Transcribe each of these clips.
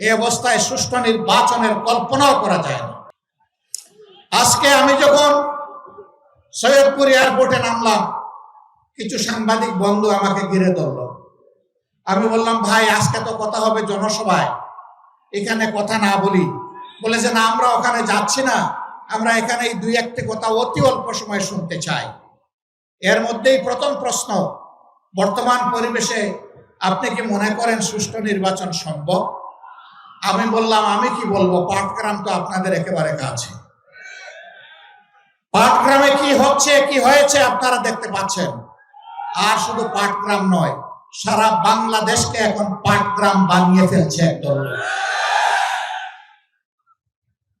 এই অবস্থায় সুষ্ঠু নির্বাচনের কল্পনাও করা যায় না। আজকে আমি যখন সৈয়দপুর এয়ারপোর্টে নামলাম, কিছু সাংবাদিক বন্ধু আমাকে ঘিরে ধরলো। আমি বললাম, ভাই, আজকে তো কথা হবে জনসভায়। এখানে কথা না বলি। বলে যে, না, আমরা ওখানে যাচ্ছি না। আমরা এখানে এই দুই একটি কথা অতি অল্প সময় শুনতে চাই। এর মধ্যেই প্রথম প্রশ্ন, বর্তমান পরিবেশে আপনি কি মনে করেন সুষ্ঠু নির্বাচন সম্ভব? আমি বললাম, আমি কি বলব? পাটগ্রাম তো আপনাদের একেবারে কাছে। পাটগ্রামে কি হচ্ছে, কি হয়েছে আপনারা দেখতে পাচ্ছেন? আর শুধু পাটগ্রাম নয়, সারা বাংলাদেশকে এখন পাটগ্রাম বানিয়ে ফেলছে একদল।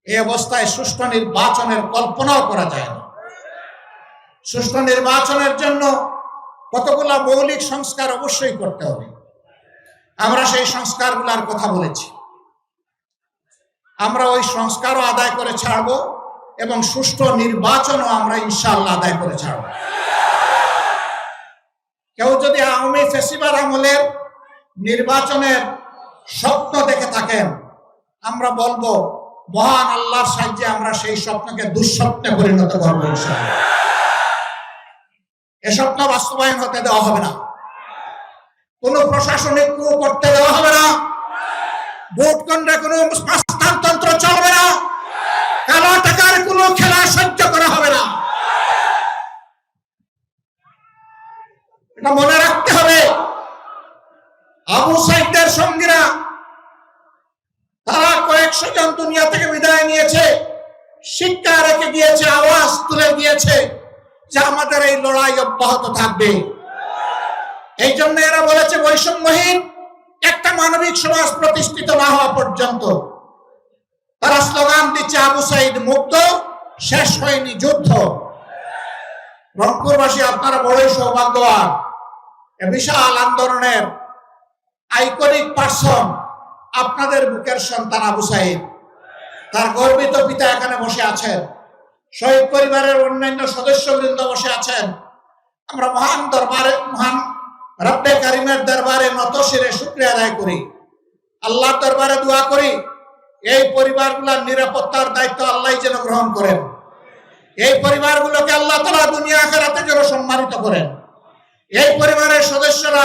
এই অবস্থায় সুষ্ঠু নির্বাচনের কল্পনাও করা যায় না। সুষ্ঠু নির্বাচনের জন্য কতগুলা মৌলিক সংস্কার অবশ্যই করতে হবে। আমরা সেই সংস্কারগুলোর কথা বলেছি। আমরা ওই সংস্কারও আদায় করে ছাড়বো এবং সুষ্ঠু নির্বাচনও আমরা ইনশাআল্লাহ আদায় করে ছাড়বো। কেউ যদি আওয়ামী ফেসিবার আমলের নির্বাচনের স্বপ্ন দেখে থাকেন, আমরা বলব, মহান আল্লাহর সাহায্যে আমরা সেই স্বপ্নকে দুঃস্বপ্নে পরিণত করব এ স্বপ্ন বাস্তবায়ন হতে দেওয়া হবে না। কোন প্রশাসনিক করতে দেওয়া হবে না। ভোট কেন্দ্রে কোনো স্থানতন্ত্র চলবে না। কালো টাকার কোনো খেলা সহ্য করা হবে না। এটা মনে রাখতে হবে। আবু সাইদের সঙ্গীরা তারা কয়েকশো জন দুনিয়া থেকে বিদায় নিয়েছে। শিক্ষা রেখে গিয়েছে, আওয়াজ তুলে দিয়েছে যে আমাদের এই লড়াই অব্যাহত থাকবে। এই জন্য এরা বলেছে, বৈষম্যহীন একটা মানবিক সমাজ প্রতিষ্ঠিত না হওয়া পর্যন্ত। স্লোগান দিচ্ছে আবু সাইদ, মুক্ত, শেষ হয়নি যুদ্ধ। রংপুরবাসী, আপনারা বড়ই সৌভাগ্যবান। বিশাল আন্দোলনের আইকনিক পার্সন আপনাদের বুকের সন্তান আবু সাইদ। তার গর্বিত পিতা এখানে বসে আছেন। শহীদ পরিবারের অন্যান্য সদস্যবৃন্দ বসে আছেন। আমরা মহান দরবারে, মহান রব্বে কারিমের দরবারে নত শিরে শুক্রিয়া আদায় করি। আল্লাহর দরবারে দোয়া করি। এই পরিবারগুলোর নিরাপত্তার দায়িত্ব আল্লাহ যেন গ্রহণ করেন। এই পরিবারগুলোকে আল্লাহ তালা দুনিয়া আখেরাতে যেন সম্মানিত করেন। এই পরিবারের সদস্যরা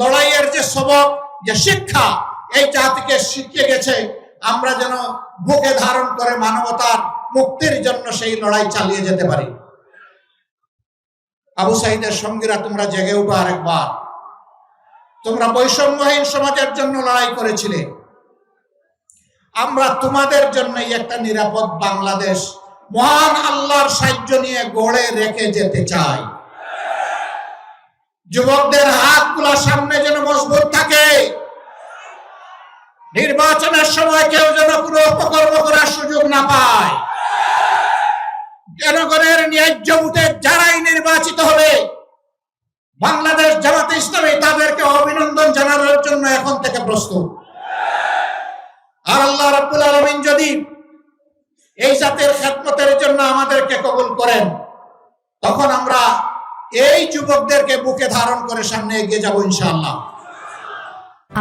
লড়াইয়ের যে সবক, যে শিক্ষা, এই জাতিকে শিখিয়ে গেছে, আমরা যেন বুকে ধারণ করে মানবতার মুক্তির জন্য সেই লড়াই চালিয়ে যেতে পারি। আবু সাহিদের সঙ্গীরা তোমরা জেগে উঠো আরেকবার। তোমরা বৈষম্যহীন সমাজের জন্য লড়াই করেছিলে। আমরা তোমাদের জন্যই একটা নিরাপদ বাংলাদেশ, মহান আল্লাহর সাহায্য নিয়ে গড়ে রেখে যেতে চাই। যুবকদের হাতগুলা সামনে যেন মজবুত থাকে। নির্বাচনের সময় কেউ যেন কোনো অপকর্ম করার সুযোগ না পায়। জনগণের ন্যায্য ভোটে যারাই নির্বাচিত হবে, বাংলাদেশ জামাতে ইসলামী তাদেরকে অভিনন্দন জানানোর জন্য এখন থেকে প্রস্তুত। আর আল্লাহ রাব্বুল আলামিন যদি এই জাতের খেদমতের জন্য আমাদেরকে কবুল করেন, তখন আমরা এই যুবকদেরকে বুকে ধারণ করে সামনে এগিয়ে যাব ইনশাআল্লাহ।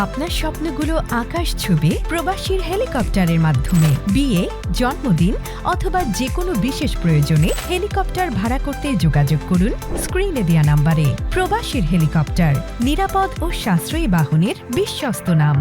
আপনার স্বপ্নগুলো আকাশ ছুবে প্রবাসীর হেলিকপ্টারের মাধ্যমে, বিয়ে, জন্মদিন অথবা যে কোনো বিশেষ প্রয়োজনে হেলিকপ্টার ভাড়া করতে যোগাযোগ করুন স্ক্রিনে দেওয়া নাম্বারে। প্রবাসীর হেলিকপ্টার, নিরাপদ ও সাশ্রয়ী বাহনের বিশ্বস্ত নাম।